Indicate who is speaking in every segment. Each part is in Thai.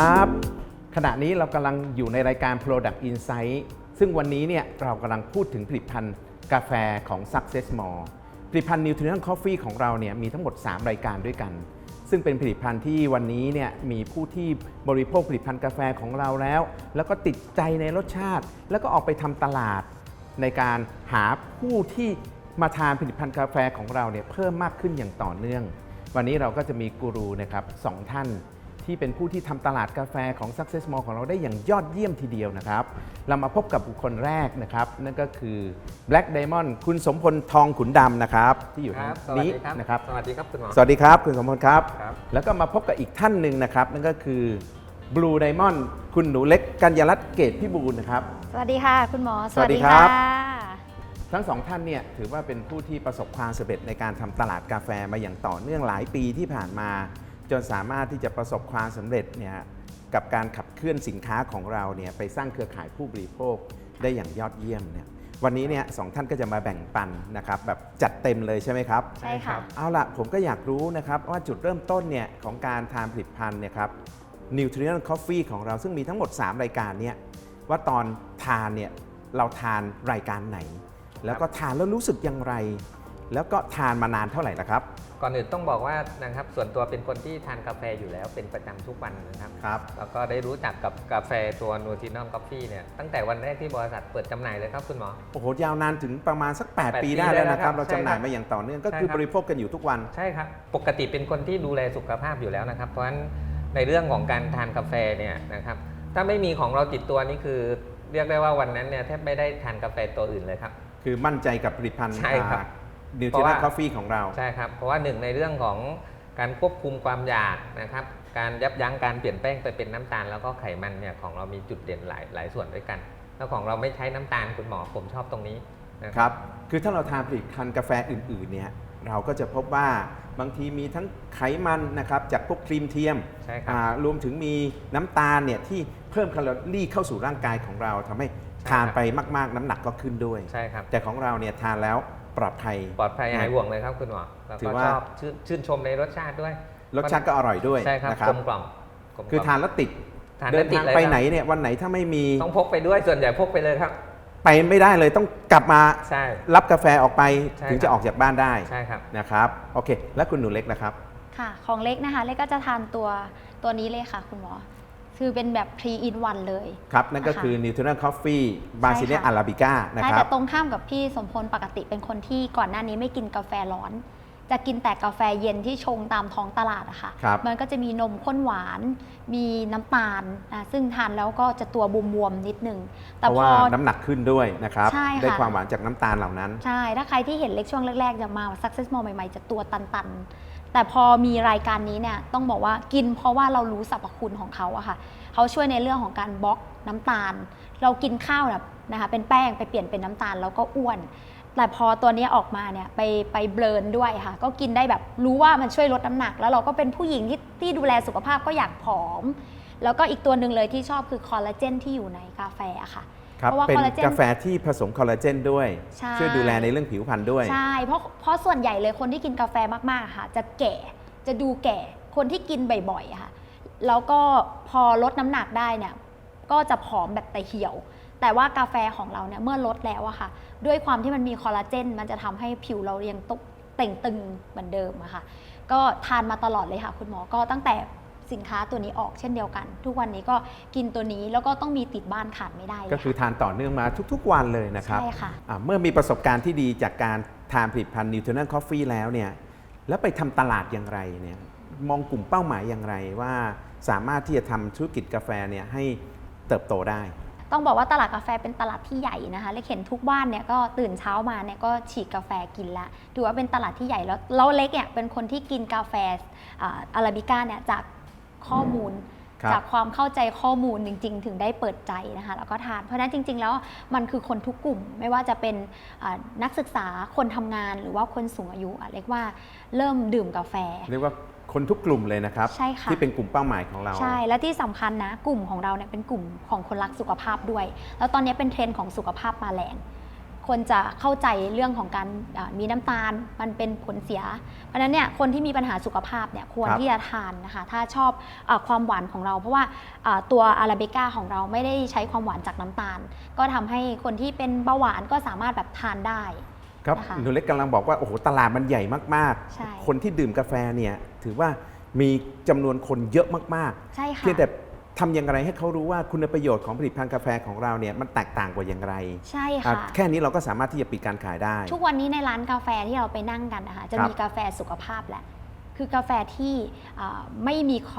Speaker 1: ครับ ขณะนี้เรากำลังอยู่ในรายการ Product Insight ซึ่งวันนี้เนี่ยเรากำลังพูดถึงผลิตภัณฑ์กาแฟของ Success More ผลิตภัณฑ์ Nutrition Coffee ของเราเนี่ยมีทั้งหมด 3 รายการด้วยกัน ซึ่งเป็นผลิตภัณฑ์ที่วันนี้เนี่ยมีผู้ที่บริโภคผลิตภัณฑ์กาแฟของเราแล้ว แล้วก็ติดใจในรสชาติ แล้วก็ออกไปทำตลาด ในการหาผู้ที่มาทานผลิตภัณฑ์กาแฟของเราเนี่ยเพิ่มมากขึ้นอย่างต่อเนื่อง วันนี้เราก็จะมีกูรูนะครับสองท่าน ที่เป็นผู้ที่ทำตลาดกาแฟของ Success Mall ของเราได้อย่างยอดเยี่ยมทีเดียวนะครับ เรามาพบกับบุคคลแรกนะครับ นั่นก็คือ Black Diamond คุณสมพลทองขุนดำนะครับ ที่อยู่
Speaker 2: ค
Speaker 1: ทา
Speaker 2: รั
Speaker 1: ง
Speaker 2: บสวัส
Speaker 1: นี้
Speaker 2: ดีครับ
Speaker 1: นะครับ
Speaker 2: สวัสดีครับคุณหมอ
Speaker 1: สวัสดีครับคุณสมพลครับ
Speaker 2: ครับ
Speaker 1: แล้วก็มาพบกับอีกท่านหนึ่งนะครับ นั่นก็คือ Blue Diamond คุณหนูเล็กกัญญารัตน์เกตพิบูลนะครับ
Speaker 3: สวัสดีค่ะ คุณหมอ
Speaker 1: สวัสดีครับะทั้งสองท่านเนี่ยถือว่าเป็นผู้ที่ประสบความสำเร็จในการทำตลาดกาแฟมาอย่างต่อเนื่องหลายปีที่ผ่านมา จนสามารถที่จะประสบความสำเร็จเนี่ยกับการขับเคลื่อนสินค้าของเราเนี่ยไปสร้างเครือข่ายผู้บริโภคได้อย่างยอดเยี่ยมเนี่ยวันนี้เนี่ยสองท่านก็จะมาแบ่งปันนะครับแบบจัดเต็มเลยใช่ไหมครับ
Speaker 3: ใช่ค่ะ
Speaker 1: เอาละผมก็อยากรู้นะครับว่าจุดเริ่มต้นเนี่ยของการทานผลิตภัณฑ์เนี่ยครับ Nutrition Coffee ของเราซึ่งมีทั้งหมด 3 รายการเนี่ยว่าตอนทานเนี่ยเราทานรายการไหน แล้วก็ทานแล้วรู้สึกอย่างไร แล้วก็ทานมานานเท่าไหร่ละครับ
Speaker 2: ก่อนอื่นต้องบอกว่านะครับส่วนตัวเป็นคนที่ทานกาแฟอยู่แล้วเป็นประจำทุกวันนะครับ
Speaker 1: ครับ
Speaker 2: แล้วก็ได้รู้จักกับกาแฟตัวนูทินอมกาแฟเนี่ยตั้งแต่วันแรกที่บริษัทเปิดจำหน่ายเลยครับคุณหมอ
Speaker 1: โอ้โหยาวนานถึงประมาณสัก8
Speaker 2: แปด
Speaker 1: ปี
Speaker 2: ปี
Speaker 1: ได้แล้วนะครับ
Speaker 2: ได้แล้วครับ
Speaker 1: เราจำหน่าย
Speaker 2: ใช่ครับ
Speaker 1: มาอย่างต่อเนื่องก็
Speaker 2: ใช่
Speaker 1: คือ
Speaker 2: ครับ
Speaker 1: บริโภคกันอยู่ทุกวัน
Speaker 2: ใช่ครับปกติเป็นคนที่ดูแลสุขภาพอยู่แล้วนะครับ เพราะฉะนั้นในเรื่องของการทานกาแฟเนี่ยนะครับถ้าไม่มีของเราติดตัวนี่คือเรียกได้ว่าวันนั้นเนี่ยแทบไม่ได้ทานกาแฟตัวอื่นเลยครับ
Speaker 1: คือมั่นใจกับผลิตภัณฑ์
Speaker 2: ใช่ครับ
Speaker 1: นิว
Speaker 2: เพ
Speaker 1: ทริ
Speaker 2: ราะ
Speaker 1: ชั่
Speaker 2: ว่า
Speaker 1: นคอฟฟี่ของเรา
Speaker 2: ใช่ครับ เพราะว่าหนึ่งในเรื่องของการควบคุมความอยากนะครับ การยับยั้งการเปลี่ยนแป้งไปเป็นน้ำตาลแล้วก็ไขมันเนี่ยของเรามีจุดเด่นหลายหลายส่วนด้วยกัน แล้วของเราไม่ใช้น้ำตาลคุณหมอผมชอบตรงนี้นะค
Speaker 1: ครับรับ คือถ้าเราทานผลิตภัณฑ์กาแฟอื่นๆเนี่ยเราก็จะพบว่าบางทีมีทั้งไขมันนะครับจากพวกครีมเทียม
Speaker 2: ใช่ครับ
Speaker 1: อ่ารวมถึงมีน้ำตาลเนี่ยที่เพิ่มแคลอรี่เข้าสู่ร่างกายของเราทำให้
Speaker 2: ใช่
Speaker 1: ทาน
Speaker 2: ครับ
Speaker 1: ไปมาก ๆ น้ำหนักก็ขึ้นด้วย
Speaker 2: ใช่ครับ
Speaker 1: แต่ของเราเนี่ยทานแล้ว ปลอดภัย
Speaker 2: ปลอดภัยหายห่วงเลยครับคุณหมอแล้ว
Speaker 1: ถื
Speaker 2: ก็
Speaker 1: อว่า
Speaker 2: ชอบชื่นชื่นชมในรสชาติด้วย
Speaker 1: รสชาติก็อร่อยด้วย
Speaker 2: ใช่ครับ
Speaker 1: นะค
Speaker 2: ก
Speaker 1: รั
Speaker 2: ล
Speaker 1: บ
Speaker 2: มกล่อมกลมกล่อม
Speaker 1: คือทานแล้วติด
Speaker 2: ทาน
Speaker 1: เดิ
Speaker 2: แล้ว
Speaker 1: น
Speaker 2: ติด
Speaker 1: ทาง
Speaker 2: เลย
Speaker 1: ไป
Speaker 2: ครับ
Speaker 1: ไหนเนี่ยวันไหนถ้าไม่มี
Speaker 2: ต้องพกไปด้วยส่วนใหญ่พกไปเลยครับ
Speaker 1: ไปไม่ได้เลยต้องกลับมา
Speaker 2: ใช่
Speaker 1: รับกาแฟออกไป
Speaker 2: ใช่
Speaker 1: ถึง
Speaker 2: ครั
Speaker 1: จะ
Speaker 2: บ
Speaker 1: ออกจากบ้านได้
Speaker 2: ใช่ครับ
Speaker 1: นะครับโอเค แล้วคุณหนูเล็กนะครับ
Speaker 3: ค่ะ ของเล็กนะคะ เล็กก็จะทานตัวตัวนี้เลยค่ะ คุณหมอ คือเป็นแบบ 3 in 1 เลย
Speaker 1: ครับ นั่นก็
Speaker 3: ค่ะ
Speaker 1: คือ Nutritional Coffee b a s i l i a
Speaker 3: ใช่ค่ะ
Speaker 1: Arabica นะ
Speaker 3: ใช่
Speaker 1: ครั
Speaker 3: แต่
Speaker 1: บ
Speaker 3: ตรงข้ามกับพี่สมพลปกติเป็นคนที่ก่อนหน้านี้ไม่กินกาแฟร้อน จะกินแต่กาแฟเย็นที่ชงตามท้องตลาดอะค่ะ
Speaker 1: ครับ
Speaker 3: มันก็จะมีนมข้นหวาน มีน้ำตาลนะซึ่งทานแล้วก็จะตัวบวมๆนิดนึง
Speaker 1: เพ
Speaker 3: แต่
Speaker 1: ราะ
Speaker 3: พ
Speaker 1: ว่า
Speaker 3: อ
Speaker 1: น้ำหนักขึ้นด้วยนะครับ
Speaker 3: ใช่ค่ะ
Speaker 1: ได้ความหวานจากน้ำตาลเหล่านั้น
Speaker 3: ใช่ ถ้าใครที่เห็นเล็กช่วงแรกๆจะมา Success Mall ใหม่ๆจะตัวตันๆ แต่พอมีรายการนี้เนี่ยต้องบอกว่ากินเพราะว่าเรารู้สรรพคุณของเขาอะค่ะเขาช่วยในเรื่องของการบล็อกน้ำตาล เรากินข้าวแบบนะคะเป็นแป้งไปเปลี่ยนเป็นน้ำตาลแล้วก็อ้วน แต่พอตัวนี้ออกมาเนี่ยไปไปเบลนด้วยค่ะ ก็กินได้แบบรู้ว่ามันช่วยลดน้ำหนัก แล้วเราก็เป็นผู้หญิงที่ที่ดูแลสุขภาพก็อยากผอม แล้วก็อีกตัวหนึ่งเลยที่ชอบคือคอลลาเจนที่อยู่ในกาแฟอะค่ะ
Speaker 1: ครับ
Speaker 3: เพราะว่า
Speaker 1: เป็น
Speaker 3: คอลลาเจน
Speaker 1: กาแฟที่ผสมคอลลาเจนด้วย
Speaker 3: ใช่
Speaker 1: ช่วยดูแลในเรื่องผิวพรรณด้วย
Speaker 3: ใช่ เพราะเพราะส่วนใหญ่เลยคนที่กินกาแฟมากๆอะค่ะ จะแก่ จะดูแก่ คนที่กินบ่อยๆอะค่ะ แล้วก็พอลดน้ำหนักได้เนี่ย ก็จะผอมแบบแต่เหี่ยว แต่ว่ากาแฟของเราเนี่ยเมื่อลดแล้วอะค่ะ ด้วยความที่มันมีคอลลาเจน มันจะทำให้ผิวเรายังตุกเต่งตึงเหมือนเดิมอะค่ะ ก็ทานมาตลอดเลยค่ะ คุณหมอ ก็ตั้งแต่ สินค้าตัวนี้ออกเช่นเดียวกัน ทุกวันนี้ก็กินตัวนี้แล้วก็ต้องมีติดบ้านขาดไม่ได้เลย
Speaker 1: ก็คือทานต่อเนื่องมาทุกๆวันเลยนะครับ
Speaker 3: ใช่ค่ะ
Speaker 1: อ่าเมื่อมีประสบการณ์ที่ดีจากการทานผลิตภัณฑ์ Nutritional Coffee แล้วเนี่ยแล้วไปทำตลาดอย่างไรเนี่ยมองกลุ่มเป้าหมายอย่างไรว่าสามารถที่จะทำธุรกิจกาแฟเนี่ยให้เติบโตได้
Speaker 3: ต้องบอกว่าตลาดกาแฟเป็นตลาดที่ใหญ่นะคะเล็กเห็นทุกบ้านเนี่ยก็ตื่นเช้ามาเนี่ยก็ฉีกกาแฟกินละถือว่าเป็นตลาดที่ใหญ่แล้วแล้วเล็กเนี่ยเป็นคนที่กินกาแฟอาราบิก้าเนี่ยจาก ข้อมูล
Speaker 1: ครับ
Speaker 3: จากความเข้าใจข้อมูลจริง ๆ ถึงได้เปิดใจนะคะแล้วก็ทานเพราะฉะนั้นจริง ๆ แล้วมันคือคนทุกกลุ่มไม่ว่าจะเป็นอ่านักศึกษาคนทำงานหรือว่าคนสูงอายุอะเรียกว่าเริ่มดื่มกาแฟ
Speaker 1: เรียกว่าคนทุกกลุ่มเลยนะครับ
Speaker 3: ใช่ค่ะ
Speaker 1: ที่เป็นกลุ่มเป้าหมายของเรา
Speaker 3: ใช่และที่สำคัญนะกลุ่มของเราเนี่ยเป็นกลุ่มของคนรักสุขภาพด้วย แล้วตอนนี้เป็นเทรนด์ของสุขภาพมาแรง คนจะเข้าใจเรื่องของการอ่ามีน้ำตาลมันเป็นผลเสีย เพราะฉะนั้นเนี่ยคนที่มีปัญหาสุขภาพเนี่ยควร
Speaker 1: ครับ
Speaker 3: ที่จะทานนะคะถ้าชอบอาความหวานของเรา เพราะว่าอ่าตัวอาราเบก้าของเราไม่ได้ใช้ความหวานจากน้ำตาล ก็ทำให้คนที่เป็นเบาหวานก็สามารถแบบทานได้
Speaker 1: ครับ
Speaker 3: นะคะ
Speaker 1: หนูเล็กกำลังบอกว่าโอ้โหตลาดมันใหญ่มาก
Speaker 3: ใช่
Speaker 1: ๆคนที่ดื่มกาแฟเนี่ยถือว่ามีจำนวนคนเยอะมาก
Speaker 3: ใช่
Speaker 1: ๆ
Speaker 3: ค่ะ
Speaker 1: เพียงแต่ ทำอย่างไรให้เขารู้ว่าคุณประโยชน์ของผลิตภัณฑ์กาแฟของเราเนี่ยมันแตกต่างกว่าอย่างไร
Speaker 3: ใช่
Speaker 1: อะ
Speaker 3: ค่ะ
Speaker 1: แค่นี้เราก็สามารถที่จะปิดการขายได้
Speaker 3: ทุกวันนี้ในร้านกาแฟที่เราไปนั่งกันนะคะจะ
Speaker 1: ครับ
Speaker 3: มีกาแฟสุขภาพแหละ คือกาแฟที่อ่าไม่มีแ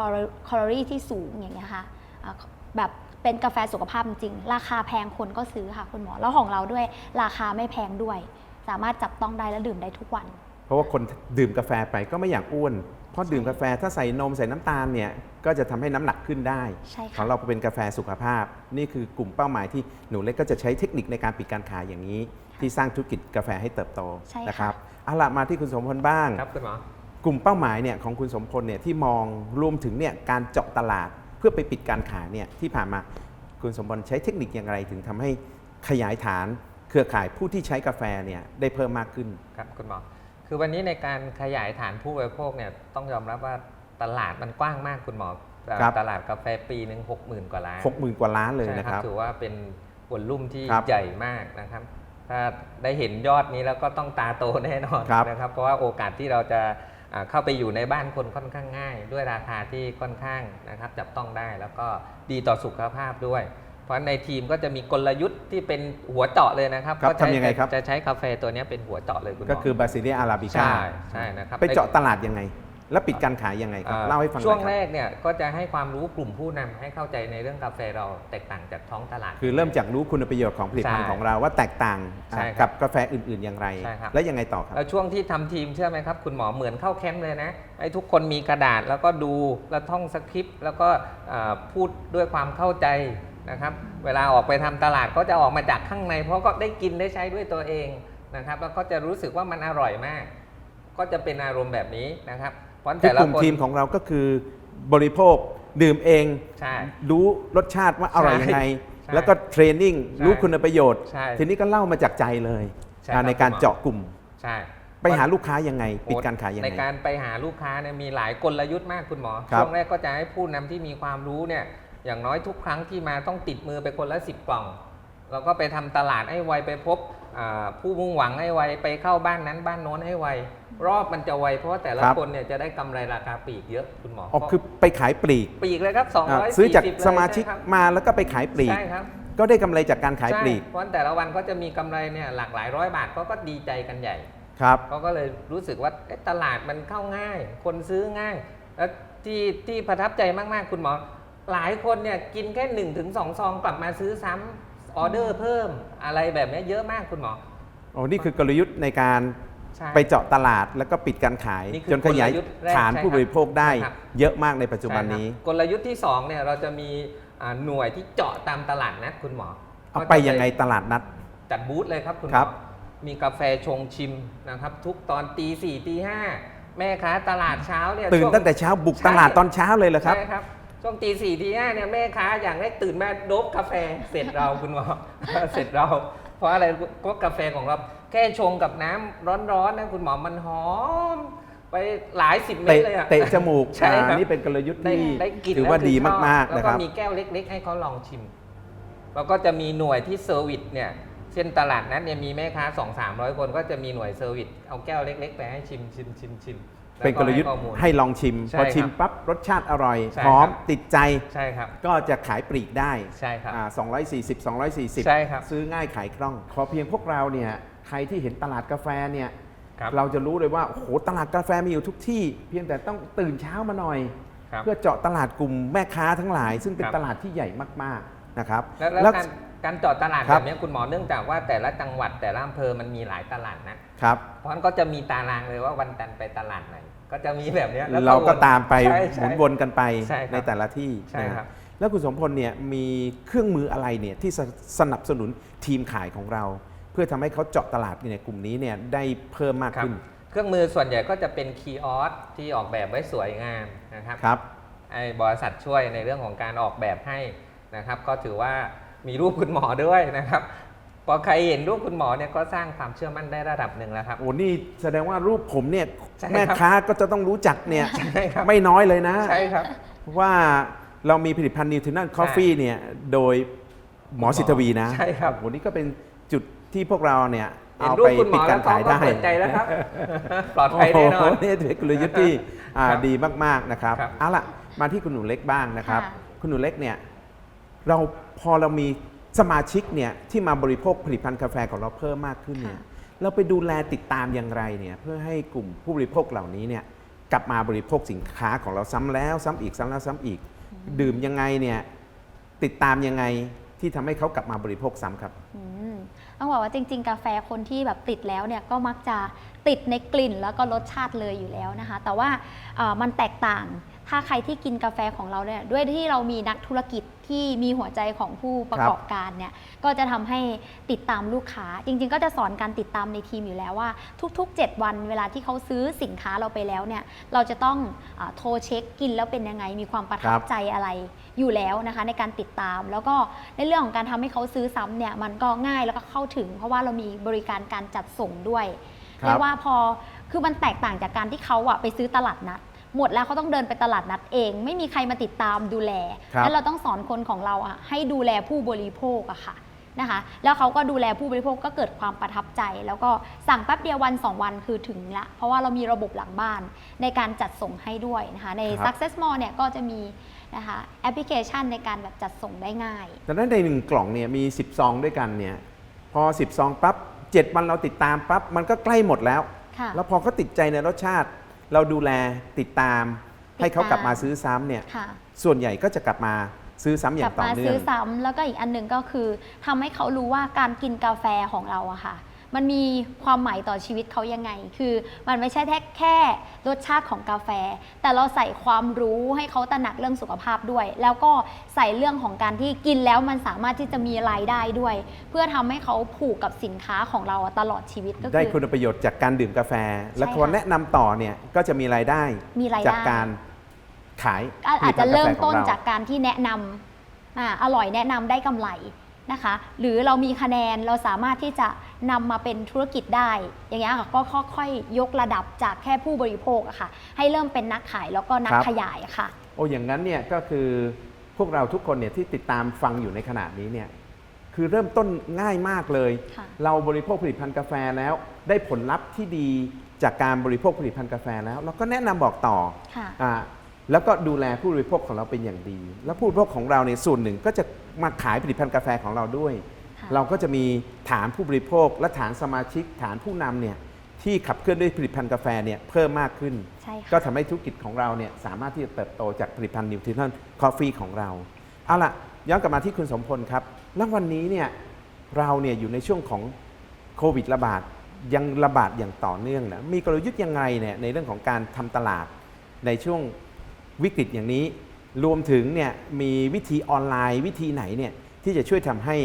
Speaker 3: คลอรี่ที่สูงอย่างเงี้ยค่ะอ่าแบบเป็นกาแฟสุขภาพจริงๆราคาแพงคนก็ซื้อค่ะคุณหมอ แล้วของเราด้วยราคาไม่แพงด้วย สามารถจับต้องได้และดื่มได้ทุกวัน
Speaker 1: เพ ราะว่าคนดื่มกาแฟไปก็ไม่อยากอ้วน เพราะดื่มกาแฟถ้าใส่นมใส่น้ำตาลเนี่ยก็จะทำให้น้ำหนักขึ้นได้
Speaker 3: ใช่
Speaker 1: ขอ
Speaker 3: ค่ะ
Speaker 1: งเราเป็นกาแฟสุขภาพ นี่คือกลุ่มเป้าหมายที่หนูเล็กก็จะใช้เทคนิคในการปิดการขายอย่างนี้ ที่สร้างธุรกิจกาแฟให้เติบโต
Speaker 3: ใช่ค่ะ
Speaker 1: นะครับเอาละมาที่คุณสมพลบ้าง
Speaker 2: ครับคุณหมอ
Speaker 1: กลุ่มเป้าหมายเนี่ยของคุณสมพลเนี่ยที่มองรวมถึงเนี่ยการเจาะตลาดเพื่อไปปิดการขายเนี่ยที่ผ่านมาคุณสมพลใช้เทคนิคอย่างไรถึงทำให้ขยายฐาน เครือข่ายผู้ที่ใช้กาแฟเนี่ยได้เพิ่มมากขึ้น
Speaker 2: ครับคุณหมอ คือวันนี้ในการขยายฐานผู้บริโภคเนี่ยต้องยอมรับว่าตลาดมันกว้างมากคุณหมอ
Speaker 1: ครับ
Speaker 2: ตลาดกาแฟปีหนึ่งหกหมื่นกว่าล้าน
Speaker 1: 60,000กว่าล้านเลย
Speaker 2: ใช่
Speaker 1: นะครับ
Speaker 2: ถือว่าเป็นวอลลุ่มที่
Speaker 1: ครับ
Speaker 2: ใหญ่มากนะครับ ถ้าได้เห็นยอดนี้แล้วก็ต้องตาโตแน่นอน
Speaker 1: ครับ
Speaker 2: นะครับ เพราะว่าโอกาสที่เราจะอ่าเข้าไปอยู่ในบ้านคนค่อนข้างง่าย ด้วยราคาที่ค่อนข้างนะครับ จับต้องได้แล้วก็ดีต่อสุขภาพด้วยเพ ราะในทีมก็จะมีกลยุทธ์ที่เป็นหัวเจาะเลยนะครับ
Speaker 1: ครับ
Speaker 2: ก็ใช้
Speaker 1: ทำยังไงครับ
Speaker 2: จะใช้กาแฟตัวเนี้ยเป็นหัวเจาะเลยคุณหมอ
Speaker 1: ก็คือบาซิเลียอาราบิก้า
Speaker 2: ใช่ใช่นะครับ
Speaker 1: ไปเจาะตลาดยังไง แล้วปิดการขายยังไงครับ
Speaker 2: อ่
Speaker 1: เล่าให้ฟังหน่อย
Speaker 2: ช่วง
Speaker 1: ครับ
Speaker 2: แรกเนี่ยก็จะให้ความรู้กลุ่มผู้นำให้เข้าใจในเรื่องกาแฟเราแตกต่างจากท้องตลาด
Speaker 1: คือเริ่มจากรู้คุณประโยชน์ของผลิตภัณฑ์
Speaker 2: ใช่
Speaker 1: ของเราว่าแตกต่าง
Speaker 2: ใช่
Speaker 1: อ่า
Speaker 2: ครั
Speaker 1: กับบกาแฟอื่น ๆ อย่างไร
Speaker 2: ใช่ครับ
Speaker 1: และยังไงต่อครับ
Speaker 2: แล้วช่วงที่ทำทีมเชื่อไหมครับ คุณหมอเหมือนเข้าแคมป์เลยนะให้ทุกคนมีกระดาษแล้วก็ดูแล้วท่องสคริปต์แล้วก็อ่าพูดด้วยความเข้าใจ นะครับเวลาออกไปทำตลาดก็จะออกมาจากข้างใน เพราะก็ได้กินได้ใช้ด้วยตัวเองนะครับแล้วก็จะรู้สึกว่ามันอร่อยมาก ก็จะเป็นอารมณ์แบบนี้นะครับเพราะ
Speaker 1: คื
Speaker 2: แต่
Speaker 1: อ
Speaker 2: ละ
Speaker 1: กลุ่ม
Speaker 2: คน
Speaker 1: ทีมของเราก็คือบริโภคดื่มเอง
Speaker 2: ใช่
Speaker 1: รู้รสชาติว่าอร่อยยังไง
Speaker 2: ใช่
Speaker 1: แล้วก็เทรนนิ่ง
Speaker 2: ใช่
Speaker 1: รู้คุณประโยชน์
Speaker 2: ใช่
Speaker 1: ทีนี้ก็เล่ามาจากใจเลย
Speaker 2: ใช่ครับ
Speaker 1: อ่าในการ
Speaker 2: คุณหมอ
Speaker 1: เจาะกลุ่ม
Speaker 2: ใช่
Speaker 1: ไปหาลูกค้ายังไงปิดการขายยัง
Speaker 2: ใน
Speaker 1: ไง
Speaker 2: การไปหาลูกค้าเนี่ยมีหลายกลยุทธ์มากคุณหมอ
Speaker 1: ครับ
Speaker 2: ช่วงแรกก็จะให้ผู้นำที่มีความรู้เนี่ย อย่างน้อยทุกครั้งที่มาต้องติดมือไปคนละ 10 กล่องแล้วก็ไปทำตลาดให้ไวไปพบอ่าผู้มุ่งหวังให้ไวไปเข้าบ้านนั้นบ้านโน้นให้ไว รอบมันจะไวเพราะว่าแต่ละ
Speaker 1: ครับ
Speaker 2: คนเนี่ยจะได้กำไรราคาปลีกเยอะคุณหมอ
Speaker 1: อ๋อคือไปขายปลีก
Speaker 2: ปลีกเลยครับ
Speaker 1: อ่า
Speaker 2: 240
Speaker 1: ซื้อจาก
Speaker 2: เลย
Speaker 1: สมาชิก
Speaker 2: ใช่ครับ
Speaker 1: มาแล้วก็ไปขายปลีก
Speaker 2: ใช่ครับ
Speaker 1: ก็ได้กำไรจากการขายปลีก
Speaker 2: ใช่เพราะแต่ละวันก็จะมีกำไรเนี่ยหลากหลายร้อยบาทก็ก็ดีใจกันใหญ่
Speaker 1: ครับ
Speaker 2: เขาก็เลยรู้สึกว่าเอ๊ะตลาดมันเข้าง่าย คนซื้อง่าย แล้วที่ที่ประทับใจมากๆคุณหมอ หลายคนเนี่ยกินแค่1นถึงสซองกลับมาซื้อซ้ำออเดอร์เพิ่มอะไรแบบเนี้ยเยอะมากคุณหมอ
Speaker 1: โอ้นี่คือกลยุทธ์ในการ
Speaker 2: ใช่
Speaker 1: ไปเจาะตลาดแล้วก็ปิดการขาย
Speaker 2: นี่คือ
Speaker 1: จนขยาย
Speaker 2: กลยุทธ์แรก
Speaker 1: ฐาน
Speaker 2: ใช่
Speaker 1: ผู้บริโภคได้
Speaker 2: ใช่ครับ
Speaker 1: เยอะมากในปัจจุบันนี้
Speaker 2: ใช่ครับกลยุทธ์ที่2เนี่ยเราจะมีอ่าหน่วยที่เจาะตามตลาดนัดคุณหมอ
Speaker 1: เอา
Speaker 2: ก็จะ
Speaker 1: ไปยังไงตลาดนัด
Speaker 2: จัดบูธเลยครับคุณห
Speaker 1: ค
Speaker 2: ม
Speaker 1: รั
Speaker 2: อบมีกาแฟชงชิมนะครับ ทุกตอนตีสี่ตีห้าแม่ค้าตลาดเช้าเนี่ย
Speaker 1: ตื่น
Speaker 2: ช่วง
Speaker 1: ตั้งแต่เช้าบุก
Speaker 2: ใช่
Speaker 1: ตลาดตอนเช้าเลยเหรอครับ
Speaker 2: ใช่ครับ ช่วงตีสี่ตีห้าเนี่ยแม่ค้าอย่างแรกตื่นมาโดบกาแฟเสร็จเราคุณหมอ เสร็จเรา เพราะอะไรเพราะกาแฟของเราแค่ชงกับน้ำร้อนๆนะคุณหมอมันหอม ไปหลายสิบเมต
Speaker 1: เตะ
Speaker 2: รเลยอะ
Speaker 1: เตะจมูก
Speaker 2: ใช่ครับ
Speaker 1: อ่านี่เป็นกลยุทธ์
Speaker 2: ได้
Speaker 1: ที่
Speaker 2: ได้กิน
Speaker 1: ถือว่า
Speaker 2: แล้ว
Speaker 1: ดี
Speaker 2: คือชอบ
Speaker 1: มากๆ
Speaker 2: แล้ว
Speaker 1: นะค
Speaker 2: ก็
Speaker 1: รับ
Speaker 2: มีแก้วเล็ก ๆ ให้เขาลองชิม แล้วก็จะมีหน่วยที่เซอร์วิสเนี่ยเช่นตลาดนั้นเนี่ยมีแม่ค้า2 3 0 0คนก็จะมีหน่วยเซอร์วิสเอาแก้วเล็ก ๆ ไปให้ชิมชิมชิมชิม แว
Speaker 1: เป็นกลยุทธ์
Speaker 2: ให้ข้อมูล
Speaker 1: ให้ลองชิม
Speaker 2: ใช่
Speaker 1: พอชิม
Speaker 2: ครับ
Speaker 1: ปั๊บรสชาติอร่อย
Speaker 2: ใช่
Speaker 1: หอม
Speaker 2: ครับ
Speaker 1: ติดใจ
Speaker 2: ใช่ครับ
Speaker 1: ก็จะขายปลีกได้
Speaker 2: ใช่ครับ
Speaker 1: อ่า240 240
Speaker 2: ใช่ครับ
Speaker 1: ซื้อง่ายขายคล่อง ขอเพียงพวกเราเนี่ยใครที่เห็นตลาดกาแฟเนี่ย
Speaker 2: ครับ
Speaker 1: เราจะรู้เลยว่าโอ้โหตลาดกาแฟมีอยู่ทุกที่ เพียงแต่ต้องตื่นเช้ามาหน่อย
Speaker 2: ครับ
Speaker 1: เพื่อเจาะตลาดกลุ่มแม่ค้าทั้งหลาย ซึ่งเป็น
Speaker 2: ครับ
Speaker 1: ตลาดที่ใหญ่มากๆนะครับ
Speaker 2: แล้วแล้ว
Speaker 1: แล้ว
Speaker 2: การ การเจอดตลาด
Speaker 1: ครั
Speaker 2: แบบ บเนี้ยคุณหมอเนื่องจากว่าแต่ละจังหวัดแต่ละอำเภอมันมีหลายตลาดนะ ครับ เพราะฉะนั้นก็จะมีตารางเลยว่าวันจันทร์ไปตลาดไหน ก็จะมีแบบเนี้ยแล้ว
Speaker 1: เราก็
Speaker 2: วน
Speaker 1: ตามไป
Speaker 2: ใช่
Speaker 1: ห
Speaker 2: ใช่
Speaker 1: มุนวนกันไป
Speaker 2: ใช่ครับ
Speaker 1: ในแต่ละที่
Speaker 2: ใช่
Speaker 1: นะครับแล้วคุณสมพลเนี่ยมีเครื่องมืออะไรเนี่ยที่สสนับสนุนทีมขายของเรา เพื่อทำให้เขาเจาะตลาดในกลุ่มนี้เนี่ยได้เพิ่มมาก
Speaker 2: ครับ
Speaker 1: ขึ้น
Speaker 2: เครื่องมือส่วนใหญ่ก็จะเป็นคีย์ออสที่ออกแบบไว้สวยงามนะครับ
Speaker 1: ครับ
Speaker 2: ไอ้บริษัทช่วยในเรื่องของการออกแบบให้นะครับ ก็ถือว่า มีรูปคุณหมอด้วยนะครับพอใครเห็นรูปคุณหมอเนี่ยก็สร้างความเชื่อมั่นได้ระดับหนึ่งแล้วครับ
Speaker 1: โอ้นี่แสดงว่ารูปผมเนี่ย
Speaker 2: ใช่ครับ
Speaker 1: แม่ค้าก็จะต้องรู้จักเนี่ย
Speaker 2: ใช่ครับ
Speaker 1: ไม่น้อยเลยนะ
Speaker 2: ใช่ครับ
Speaker 1: ว่าเรามีผลิตภัณฑ์นิวท r นัลคอฟฟี่เนี่ยโดยหมอสิทธวีนะ
Speaker 2: ใช่ครับ
Speaker 1: โอ้โหนี่ก็เป็นจุดที่พวกเราเนี่ย
Speaker 2: เห็น
Speaker 1: เอา
Speaker 2: รูป
Speaker 1: ไป
Speaker 2: คุณหม
Speaker 1: ปิด
Speaker 2: อ
Speaker 1: กา
Speaker 2: แล้
Speaker 1: ร
Speaker 2: วก็
Speaker 1: ขายได้
Speaker 2: เปิดใจแล้วครับ ปลอดภัยแน่นอน
Speaker 1: โโหนี่เป็นกลยุทธ์ที่อ่า
Speaker 2: ครับ
Speaker 1: ดีมาก ๆ นะครับ
Speaker 2: ครับ
Speaker 1: เอาล่ะ มาที่คุณหนูเล็กบ้างนะครับ
Speaker 3: ค่ะ
Speaker 1: คุณหนูเล็กเนี่ย เรา พอเรามีสมาชิกเนี่ยที่มาบริโภคผลิตภัณฑ์กาแฟของเราเพิ่มมากขึ้นเนี่ย
Speaker 3: ค่ะ
Speaker 1: เราไปดูแลติดตามอย่างไรเนี่ยเพื่อให้กลุ่มผู้บริโภคเหล่านี้เนี่ยกลับมาบริโภคสินค้าของเราซ้ำแล้ว ซ้ำอีกซ้ำแล้วซ้ำอีก ดื่มยังไงเนี่ยติดตามยังไงที่ทำให้เขากลับมาบริโภคซ้ำครับ
Speaker 3: อืมต้องบอกว่าจริง ๆ กาแฟคนที่แบบติดแล้วเนี่ยก็มักจะติดในกลิ่นแล้วก็รสชาติเลยอยู่แล้วนะคะ แต่ว่าเอ่อมันแตกต่างถ้าใครที่กินกาแฟของเราเนี่ยด้วยที่เรามีนักธุรกิจ ที่มีหัวใจของผู้ประกอบการเนี่ยก็จะทำให้ติดตามลูกค้า จริง ๆ ก็จะสอนการติดตามในทีมอยู่แล้วว่า ทุก ๆ 7 วันเวลาที่เขาซื้อสินค้าเราไปแล้วเนี่ยเราจะต้องอาโทรเช็คกินแล้วเป็นยังไงมีความประทั
Speaker 1: ครับบ
Speaker 3: ใจอะไรอยู่แล้วนะคะในการติดตาม แล้วก็ในเรื่องของการทำให้เขาซื้อซ้ำเนี่ยมันก็ง่ายแล้วก็เข้าถึง เพราะว่าเรามีบริการการจัดส่งด้วย
Speaker 1: ครับ
Speaker 3: เรียกว่าพอคือมันแตกต่างจากการที่เขาอะไปซื้อตลาดนัด หมดแล้วเขาต้องเดินไปตลาดนัดเอง ไม่มีใครมาติดตามดูแล
Speaker 1: ครับ
Speaker 3: แล้วเราต้องสอนคนของเราอะให้ดูแลผู้บริโภคอะค่ะนะคะ แล้วเขาก็ดูแลผู้บริโภคก็เกิดความประทับใจ แล้วก็สั่งแป๊บเดียววัน 2 วันคือถึงละ เพราะว่าเรามีระบบหลังบ้านในการจัดส่งให้ด้วยนะคะใน
Speaker 1: ครับ
Speaker 3: Success Mall เนี่ยก็จะมีนะคะแอปพลิเคชันในการแบบจัดส่งได้ง่าย
Speaker 1: แต่นั้นในหนึ่งกล่องเนี่ยมี 10 ซองด้วยกันเนี่ยพอ 10 ซองปั๊บ7วันเราติดตามปั๊บมันก็ใกล้หมดแล้ว
Speaker 3: ค่ะ
Speaker 1: แล้วพอเขาติดใจในรสชาติ เราดูแลติดตามให้เขากลับมาซื้อซ้ำเนี่ย
Speaker 3: ค่ะ
Speaker 1: ส่วนใหญ่ก็จะกลับมาซื้อซ้ำอก
Speaker 3: ลั
Speaker 1: ย่า
Speaker 3: บ
Speaker 1: งต่อ
Speaker 3: มา
Speaker 1: เนื่
Speaker 3: ซื้
Speaker 1: อ
Speaker 3: องซ้ำแล้วก็อีกอันหนึ่งก็คือทำให้เขารู้ว่าการกินกาแฟของเราอะค่ะ มันมีความหมายต่อชีวิตเขายังไง คือมันไม่ใช่แค่แค่รสชาติของกาแฟ แต่เราใส่ความรู้ให้เขาตระหนักเรื่องสุขภาพด้วย แล้วก็ใส่เรื่องของการที่กินแล้วมันสามารถที่จะมีรายได้ด้วย เพื่อทำให้เขาผูกกับสินค้าของเราอะตลอดชีวิตก็
Speaker 1: ได้
Speaker 3: คือ
Speaker 1: คุณประโยชน์จากการดื่มกาแฟ และ
Speaker 3: ใช่
Speaker 1: พอ
Speaker 3: ค่ะ
Speaker 1: แนะนำต่อเนี่ยก็จะมีรายได้
Speaker 3: มีรายได้
Speaker 1: จากการขาย
Speaker 3: ก็อาจจะเริ่มต้น
Speaker 1: ผลิตภัณฑ์กาแฟของ
Speaker 3: จากการที่แนะนำอ่าอร่อยแนะนำได้กำไร นะคะ หรือเรามีคะแนนเราสามารถที่จะนำมาเป็นธุรกิจได้ อย่างเงี้ยค่ะก็ค่อยๆยกระดับจากแค่ผู้บริโภคอะค่ะ ให้เริ่มเป็นนักขายแล้วก็นัก
Speaker 1: ครับ
Speaker 3: ขยายอะค่ะ
Speaker 1: โอ้อย่างนั้นเนี่ยก็คือพวกเราทุกคนเนี่ยที่ติดตามฟังอยู่ในขณะนี้เนี่ยคือเริ่มต้นง่ายมากเลย
Speaker 3: ค่ะ
Speaker 1: เราบริโภคผลิตภัณฑ์กาแฟแล้ว ได้ผลลัพธ์ที่ดีจากการบริโภคผลิตภัณฑ์กาแฟแล้ว เราก็แนะนำบอกต่อ
Speaker 3: ค่ะ
Speaker 1: อ่า แล้วก็ดูแลผู้บริโภคของเราเป็นอย่างดี แล้วผู้บริโภคของเราในยส่วนหนึ่งก็จะมาขายผลิตภัณฑ์กาแฟของเราด้วย
Speaker 3: ค่ะ
Speaker 1: เราก็จะมีฐานผู้บริโภคและฐานสมาชิกฐานผู้นำเนี่ยที่ขับเคลื่อนด้วยผลิตภัณฑ์กาแฟเนี่ยเพิ่มมากขึ้น
Speaker 3: ใช่ค่ะ
Speaker 1: ก็ทำให้ธุรกิจของเราเนี่ยสามารถที่จะเติบโตจากผลิตภัณฑ์นิวทริชั่นคอฟฟี่ของเรา เอาล่ะ ย้อนกลับมาที่คุณสมพลครับ แล้ววันนี้เนี่ยเราเนี่ยอยู่ในช่วงของโควิดระบาดยังระบาดอย่างต่อเนื่องนะมีกลยุทธ์ยังไงเนี่ยในเรื่องของการทำตลาดในช่วง วิกฤตอย่างนี้ รวมถึงเนี่ยมีวิธีออนไลน์วิธีไหนเนี่ยที่จะช่วยทำให้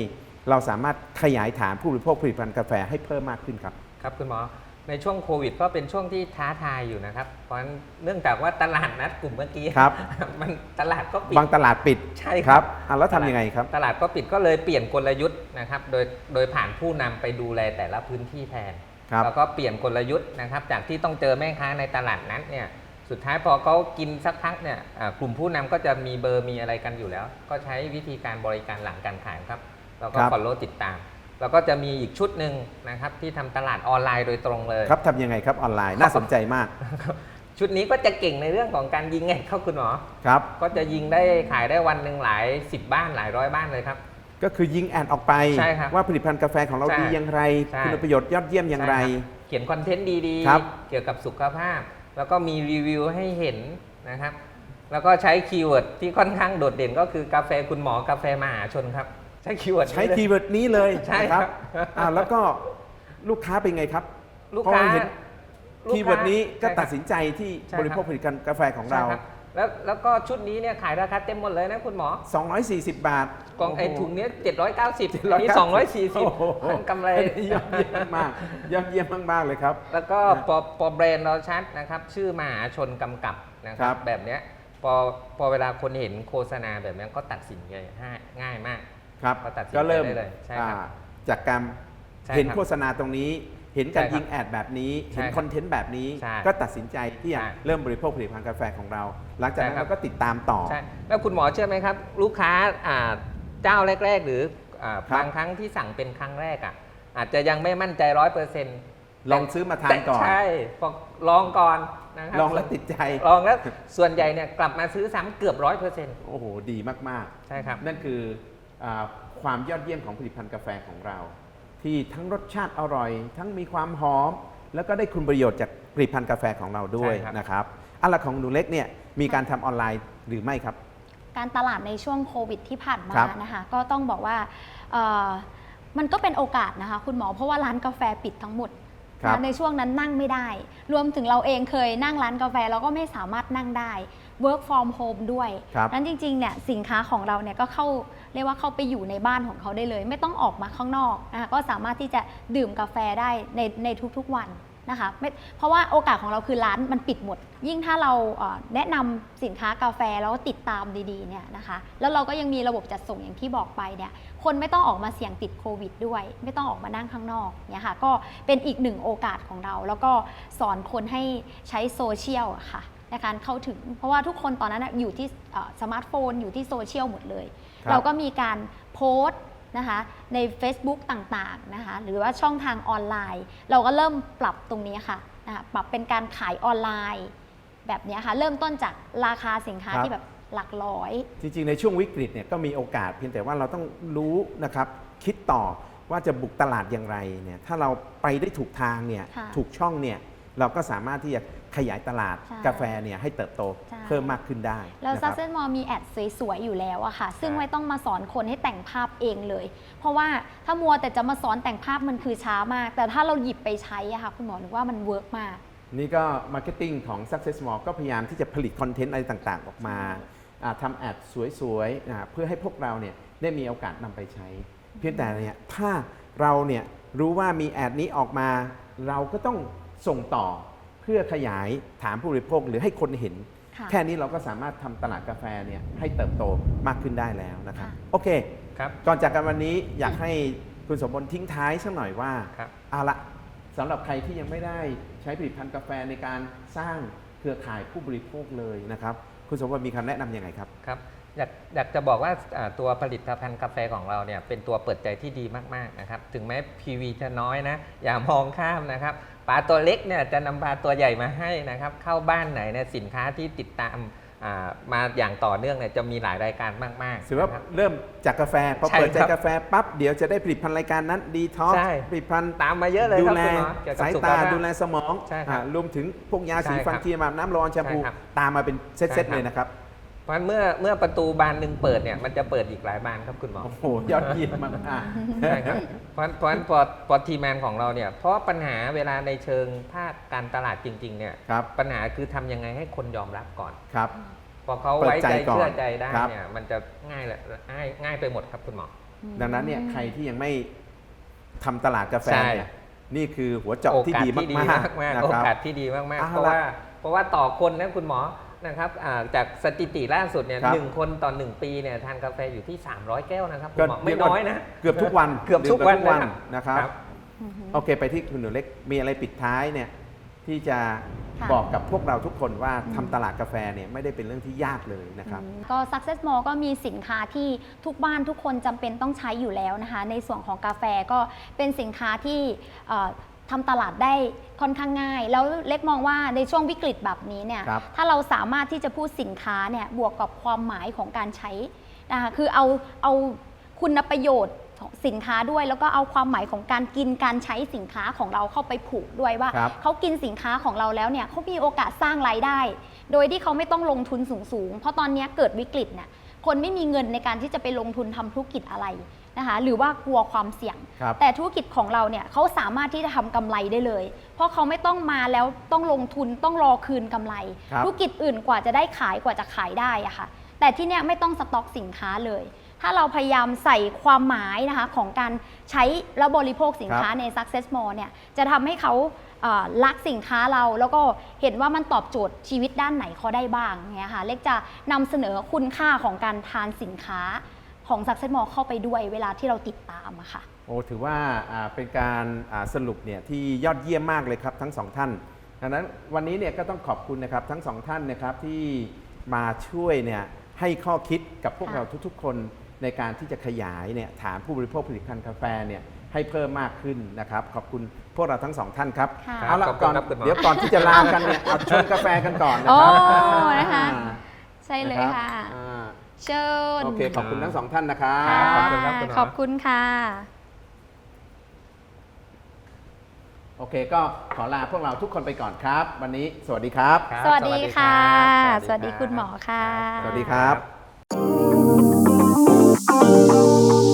Speaker 1: เราสามารถขยายฐานผู้บริโภคผลิตภัณฑ์กาแฟให้เพิ่มมากขึ้นครับ
Speaker 2: ครับคุณหมอในช่วงโควิดก็เป็นช่วงที่ท้าทายอยู่นะครับ เพราะฉะนั้นเนื่องจากว่าตลาดนัดกลุ่มเมื่อกี้
Speaker 1: ครับ
Speaker 2: มันตลาดก็ปิด
Speaker 1: บางตลาดปิด
Speaker 2: ใช่
Speaker 1: ครับอะแล้วทำยังไงครับ
Speaker 2: ตลาดก็ปิดก็เลยเปลี่ยนกลยุทธ์นะครับ โดยโดยผ่านผู้นำไปดูแลแต่ละพื้นที่แทน
Speaker 1: ครับ
Speaker 2: แล้วก็เปลี่ยนกลยุทธ์นะครับ จากที่ต้องเจอแม่ค้าในตลาดนั้นเนี่ย สุดท้ายพอเขากินสักพักเนี่ยอ่ากลุ่มผู้นำก็จะมีเบอร์มีอะไรกันอยู่แล้ว ก็ใช้วิธีการบริการหลังการขายครับ แล้วก็
Speaker 1: ครับ
Speaker 2: follow ติดตาม แล้วก็จะมีอีกชุดหนึ่งนะครับที่ทำตลาดออนไลน์โดยตรงเลย
Speaker 1: ครับทำยังไงครับออนไลน์น่าสนใจมาก
Speaker 2: ชุดนี้ก็จะเก่งในเรื่องของการยิงแอดเข้าคุณหมอ
Speaker 1: ครับ
Speaker 2: ก็จะยิงได้ขายได้วันหนึ่งหลาย 10 บ้านหลายร้อยบ้านเลยครับ
Speaker 1: ก็คือยิงแอดออกไป
Speaker 2: ใช่ครับ
Speaker 1: ว่าผลิตภัณฑ์กาแฟของเรา
Speaker 2: ใช่
Speaker 1: ดีอย่างไร
Speaker 2: ใช่
Speaker 1: คุณประโยชน์ยอดเยี่ยมอย่างไร
Speaker 2: ใช่คบเขียนคอนเทนต์ดี
Speaker 1: ครับ
Speaker 2: ๆเกี่ยวกับสุขภาพ แล้วก็มีรีวิวให้เห็นนะครับ แล้วก็ใช้คีย์เวิร์ดที่ค่อนข้างโดดเด่นก็คือกาแฟคุณหมอกาแฟมหาชนครับ ใช้คีย์เวิร์ด
Speaker 1: ใช้
Speaker 2: นี้เลย
Speaker 1: คีย์เวิร์ดนี้เลย
Speaker 2: ใช่
Speaker 1: นะ
Speaker 2: ครับ
Speaker 1: อ่าแล้วก็ลูกค้าเป็นไงครับ
Speaker 2: ลูก
Speaker 1: พอ
Speaker 2: ค้า
Speaker 1: เห็น
Speaker 2: ลูก
Speaker 1: คีย์เวิร์ดนี้ก็
Speaker 2: ใช่ครับ
Speaker 1: ตัดสินใจที่
Speaker 2: ใช่ครับ
Speaker 1: บริโภคผลิตภัณฑ์กาแฟของเรา
Speaker 2: ใช่ครับ แล้วแล้วก็ชุดนี้เนี่ยขายราคาเต็มหมดเลยนะคุณหมอ
Speaker 1: 240 บาท
Speaker 2: กล่องไอ
Speaker 1: โโห
Speaker 2: ถุงเนี้ย790
Speaker 1: 790
Speaker 2: อันนี้
Speaker 1: โอ้โห
Speaker 2: 240กำไร
Speaker 1: อันนี้ยอดเยี่ยมมากยอดเยี่ยมมากๆเลยครับ
Speaker 2: แล้วก็
Speaker 1: นะ
Speaker 2: พอพอแบรนด์เราชัดนะครับ ชื่อมหาชนกำกับนะค
Speaker 1: ครั
Speaker 2: รับ
Speaker 1: บ
Speaker 2: แบบเนี้ยพอพอเวลาคนเห็นโฆษณาแบบเนี้ยก็ตัดสินใจง่ายง่ายมาก
Speaker 1: ครับ
Speaker 2: ก็ตัดสินใจ
Speaker 1: ก็เริ่ม
Speaker 2: ได้เลยใช่ครับ
Speaker 1: อ่าจากการ
Speaker 2: ใช่
Speaker 1: เห็น
Speaker 2: ครับ
Speaker 1: โฆษณาตรงนี้ เห็นการ
Speaker 2: ใช่ครับ
Speaker 1: ยิงแอดแบบนี้
Speaker 2: ใช่
Speaker 1: เห็น
Speaker 2: ครับ
Speaker 1: คอนเทนต์แบบนี้
Speaker 2: ใช่
Speaker 1: ก็ตัดสินใจที่จะ
Speaker 2: ใช่
Speaker 1: เริ่มบริโภคผลิตภัณฑ์กาแฟของเรา หลังจากนั้น
Speaker 2: ใช่ครับ
Speaker 1: เราก็ติดตามต่อ
Speaker 2: ใช่แล้วคุณหมอเชื่อไหมครับ ลูกค้าอ่าเจ้าแรก ๆ หรืออ่า
Speaker 1: ครับ
Speaker 2: บางครั้งที่สั่งเป็นครั้งแรกอะอาจจะยังไม่มั่นใจร้อยเปอร์เซ็นต์
Speaker 1: ลองซื้อมาทานก่อน
Speaker 2: ใช่บอกลองก่อนนะครับ
Speaker 1: ลองแล้วติดใจ
Speaker 2: ลองแล้วส่วนใหญ่เนี่ยกลับมาซื้อซ้ำเกือบร้อยเปอร์เซ็นต์
Speaker 1: โอ้โห ดีมาก
Speaker 2: ใช่ครับ
Speaker 1: ๆนั่นคืออาความยอดเยี่ยมของผลิตภัณฑ์กาแฟของเรา ที่ทั้งรสชาติอร่อย ทั้งมีความหอม แล้วก็ได้คุณประโยชน์จากผลิตภัณฑ์กาแฟของเราด้วย
Speaker 2: ใช่ครับ
Speaker 1: นะครับอันละของหนูเล็กเนี่ยมีการทำออนไลน์หรือไม่ครับ
Speaker 3: การตลาดในช่วงโควิดที่ผ่านมา
Speaker 1: ครับ
Speaker 3: นะคะ ก็ต้องบอกว่าเอ่อมันก็เป็นโอกาสนะคะ คุณหมอเพราะว่าร้านกาแฟปิดทั้งหมด
Speaker 1: ครับ
Speaker 3: นะในช่วงนั้นนั่งไม่ได้ รวมถึงเราเองเคยนั่งร้านกาแฟเราก็ไม่สามารถนั่งได้ work from home ด้วย
Speaker 1: ครับ
Speaker 3: นั้นจริงๆเนี่ยสินค้าของเราเนี่ยก็เข้าเรียกว่าเข้าไปอยู่ในบ้านของเขาได้เลย ไม่ต้องออกมาข้างนอกนะคะก็สามารถที่จะดื่มกาแฟได้ในในทุกๆวันนะคะไม่เพราะว่าโอกาสของเราคือร้านมันปิดหมด ยิ่งถ้าเราแนะนำสินค้ากาแฟแล้วก็ติดตามดีๆเนี่ยนะคะแล้วเราก็ยังมีระบบจัดส่งอย่างที่บอกไปเนี่ยคนไม่ต้องออกมาเสี่ยงติดโควิดด้วย ไม่ต้องออกมานั่งข้างนอกเนี่ยค่ะก็เป็นอีกหนึ่งโอกาสของเรา แล้วก็สอนคนให้ใช้โซเชียลอะค่ะในการเข้าถึง เพราะว่าทุกคนตอนนั้นอยู่ที่สมาร์ทโฟนอยู่ที่โซเชียลหมดเลย เราก็มีการโพสต์นะคะใน Facebook ต่างๆนะคะหรือว่าช่องทางออนไลน์ เราก็เริ่มปรับตรงนี้ค่ะนะคะปรับเป็นการขายออนไลน์ แบบเนี้ยค่ะเริ่มต้นจากราคาสินค้า
Speaker 1: ครับ
Speaker 3: ที่แบบหลักร้อย
Speaker 1: จริงๆ ในช่วงวิกฤตเนี่ยก็มีโอกาสเพียงแต่ว่าเราต้องรู้นะครับคิดต่อว่าจะบุกตลาดอย่างไรเนี่ยถ้าเราไปได้ถูกทางเนี่ย
Speaker 3: ค่ะ
Speaker 1: ถูกช่องเนี่ย เราก็สามารถที่จะขยายตลาด
Speaker 3: ใช่
Speaker 1: กาแฟเนี่ยให้เติบโต
Speaker 3: ใช่
Speaker 1: เพิ่มมากขึ้นได้
Speaker 3: แล้ว
Speaker 1: นะค
Speaker 3: ซั
Speaker 1: รั
Speaker 3: ก
Speaker 1: บ
Speaker 3: เซนมอมีแอดสวยๆอยู่แล้วอะค่ะ ซึ่ง
Speaker 2: ใช่
Speaker 3: ไม่ต้องมาสอนคนให้แต่งภาพเองเลย เพราะว่าถ้ามัวแต่จะมาสอนแต่งภาพมันคือช้ามาก แต่ถ้าเราหยิบไปใช้อะค่ะ คุณหมอนึกว่ามันเวิร์กมาก
Speaker 1: นี่ก็มาร์เก็ตติ้งของ Success Mall ก็พยายามที่จะผลิตคอนเทนต์อะไรต่างๆ ออกมาอ่าทำแอดสวยๆอ่าเพื่อให้พวกเราเนี่ยได้มีโอกาสนำไปใช้ เพียงแต่เนี่ยถ้าเราเนี่ยรู้ว่ามีแอดนี้ออกมา เราก็ต้อง ส่งต่อเพื่อขยายฐานผู้บริโภคหรือให้คนเห็น
Speaker 3: ค่ะ
Speaker 1: แค่นี้เราก็สามารถทำตลาดกาแฟเนี่ยให้เติบโตมากขึ้นได้แล้วนะครับ
Speaker 3: ค่ะ
Speaker 1: โอเค
Speaker 2: ครับ
Speaker 1: ก่อนจากกันวันนี้อยากให้คุณสมบลทิ้งท้ายสักหน่อยว่า
Speaker 2: ครับ
Speaker 1: เอาละสำหรับใครที่ยังไม่ได้ใช้ผลิตภัณฑ์กาแฟในการสร้างเครือข่ายผู้บริโภคเลยนะครับ คุณสมบัติมีคำแนะนำยังไงครับ
Speaker 2: ครับอยากอยากจะบอกว่าอ่าตัวผลิตภัณฑ์กาแฟของเราเนี่ยเป็นตัวเปิดใจที่ดีมาก ๆ นะครับ ถึงแม้ PV จะน้อยนะ อย่ามองข้ามนะครับ ปลาตัวเล็กเนี่ยจะนำปลาตัวใหญ่มาให้นะครับ เข้าบ้านไหนเนี่ยสินค้าที่ติดตามอ่ามาอย่างต่อเนื่องเนี่ยจะมีหลายรายการมากๆ
Speaker 1: ถือว่า
Speaker 2: นะครับ
Speaker 1: เริ่มจากกาแฟพอ
Speaker 2: ใช่
Speaker 1: เปิดใจ
Speaker 2: ครับ
Speaker 1: กาแฟปั๊บเดี๋ยวจะได้ผลิตภัณฑ์รายการนั้นดีท็อก
Speaker 2: ใช่
Speaker 1: ผลิตภัณฑ์
Speaker 2: ตามมาเยอะเลย
Speaker 1: ดู
Speaker 2: ครับ
Speaker 1: แล
Speaker 2: คุณหมอเกี่ยวกับ
Speaker 1: สาย
Speaker 2: สุข
Speaker 1: ตา
Speaker 2: ภาพ
Speaker 1: ดูแลสมอง
Speaker 2: ใช่ครับ
Speaker 1: อ่ารวมถึงพวกยา
Speaker 2: ใช่
Speaker 1: สีฟัน
Speaker 2: ครับ
Speaker 1: ครีมอาบน้ำร้อนแชมพู
Speaker 2: ใช่ครับ
Speaker 1: ตามมาเป็นเซ
Speaker 2: ใช่
Speaker 1: ต
Speaker 2: ครับ
Speaker 1: ๆเลยนะครับ
Speaker 2: เพราะฉะนั้นเมื่อเมื่อประตูบานหนึ่งเปิดเนี่ยมันจะเปิดอีกหลายบานครับคุณหมอ
Speaker 1: โอ้โหยอดเยี่ยมมากอะ
Speaker 2: ใช่ครับเพราะเพราะฉะนั้นพอพอทีมงานของเราเนี่ย เพราะปัญหาเวลาในเชิงภาคการตลาดจริง ๆ เนี่ย
Speaker 1: ครับ
Speaker 2: ปัญหาคือทำยังไงให้คนยอมรับก่อน
Speaker 1: ครับ
Speaker 2: พอเขา
Speaker 1: เปิด
Speaker 2: ไว้ใจ
Speaker 1: ใจก่อน
Speaker 2: เชื่อใจได้
Speaker 1: ครับ
Speaker 2: เนี่ย มันจะง่ายเลยง่ายง่ายไปหมดครับคุณหมอ
Speaker 1: ดังนั้นเนี่ยใครที่ยังไม่ทำตลาดกาแฟ
Speaker 2: ใช่
Speaker 1: เนี่ยนี่คือหัวเจาะ
Speaker 2: โอ
Speaker 1: ที่
Speaker 2: กาส
Speaker 1: ดี
Speaker 2: ที่ดี
Speaker 1: มากๆ
Speaker 2: มาก
Speaker 1: นะ
Speaker 2: ๆโอ
Speaker 1: ครับ
Speaker 2: กาสที่ดีมากๆ
Speaker 1: เอา
Speaker 2: เพราะ
Speaker 1: ละ
Speaker 2: ว่าเพราะว่าต่อคนนะคุณหมอ นะครับอ่าจากสถิติล่าสุดเนี่ย
Speaker 1: ครับ
Speaker 2: หนึ่งคนต่อหนึ่งปีเนี่ยทานกาแฟอยู่ที่ 300 แก้วนะครับคุณ
Speaker 1: ก็
Speaker 2: หมอไม่น้อยนะ
Speaker 1: เกือบทุกวัน
Speaker 2: เกือบทุกวัน
Speaker 1: ดื่ม
Speaker 2: เลย
Speaker 1: นะครับ
Speaker 3: อือฮึ
Speaker 1: โอเค ไปที่คุณหนูเล็กมีอะไรปิดท้ายเนี่ยที่จะ
Speaker 3: ค่ะ
Speaker 1: บอกกับพวกเราทุกคนว่า
Speaker 3: อืม
Speaker 1: ทำตลาดกาแฟเนี่ยไม่ได้เป็นเรื่องที่ยากเลยนะครับ
Speaker 3: อืมก็ Success Mall ก็มีสินค้าที่ทุกบ้านทุกคนจำเป็นต้องใช้อยู่แล้วนะคะ ในส่วนของกาแฟก็เป็นสินค้าที่เอ่อ ทำตลาดได้ค่อนข้างง่าย แล้วเล็กมองว่าในช่วงวิกฤตแบบนี้เนี่ย
Speaker 1: ครับ
Speaker 3: ถ้าเราสามารถที่จะพูดสินค้าเนี่ยบวกกับความหมายของการใช้นะคะคือเอาเอาคุณประโยชน์ของสินค้าด้วย แล้วก็เอาความหมายของการกินการใช้สินค้าของเราเข้าไปผูกด้วยว่า
Speaker 1: ครับ
Speaker 3: เขากินสินค้าของเราแล้วเนี่ยเขามีโอกาสสร้างรายได้ โดยที่เขาไม่ต้องลงทุนสูงๆ เพราะตอนนี้เกิดวิกฤตเนี่ยคนไม่มีเงินในการที่จะไปลงทุนทำธุรกิจอะไร นะคะหรือว่ากลัวความเสี่ยง
Speaker 1: ครับ
Speaker 3: แต่ธุรกิจของเราเนี่ยเขาสามารถที่จะทำกำไรได้เลย เพราะเขาไม่ต้องมาแล้วต้องลงทุนต้องรอคืนกำไร
Speaker 1: ครับ
Speaker 3: ธุรกิจอื่นกว่าจะได้ขายกว่าจะขายได้อะค่ะ แต่ที่เนี่ยไม่ต้องสต็อกสินค้าเลย ถ้าเราพยายามใส่ความหมายนะคะของการใช้และบริโภคสินค้าใน Success Mall เนี่ยจะทำให้เขาเอ่อรักสินค้าเรา แล้วก็เห็นว่ามันตอบโจทย์ชีวิตด้านไหนเขาได้บ้างเนี่ยค่ะเล็กจะนำเสนอคุณค่าของการทานสินค้า ของ Success Mall เข้าไปด้วยเวลาที่เราติดตามอะค่ะ
Speaker 1: โอ้ถือว่าอ่าเป็นการอ่าสรุปเนี่ยที่ยอดเยี่ยมมากเลยครับทั้งสองท่านดังนั้นวันนี้เนี่ยก็ต้องขอบคุณนะครับทั้งสองท่านนะครับที่มาช่วยเนี่ยให้ข้อคิดกับพวก
Speaker 3: ค่ะ
Speaker 1: เราทุกๆ คนในการที่จะขยายเนี่ยฐานผู้บริโภคผลิตภัณฑ์กาแฟเนี่ยให้เพิ่มมากขึ้นนะครับขอบคุณพวกเราทั้งสองท่านครับ
Speaker 3: ค่ะ
Speaker 1: เอาละ
Speaker 2: ขอบคุณ
Speaker 1: ก่อน
Speaker 2: ครับคุณหมอ
Speaker 1: เดี๋ยวก่อนที่จะลากันเนี่ยเอาชนกาแฟกันก่อนนะ
Speaker 3: โอ้
Speaker 1: ครับ
Speaker 3: นะคะ
Speaker 1: อ่า
Speaker 3: ใช่เลย
Speaker 1: นรับ
Speaker 3: ค่ะ
Speaker 1: อ่า
Speaker 3: เชิญ
Speaker 1: โอเค ขอบคุณทั้งสองท่านนะครับ
Speaker 3: ค่ะ
Speaker 2: ขอบคุณครับคุณหมอ
Speaker 3: ขอบคุณค่ะ
Speaker 1: โอเค ก็ขอลาพวกเราทุกคนไปก่อนครับ วันนี้สวัสดีครับ
Speaker 2: ครับ
Speaker 3: สวัสดีค่ะ
Speaker 2: รับ
Speaker 3: สวัสดีคุณหมอค่ะ
Speaker 2: รับ
Speaker 1: สวัสดีครับ
Speaker 2: ครั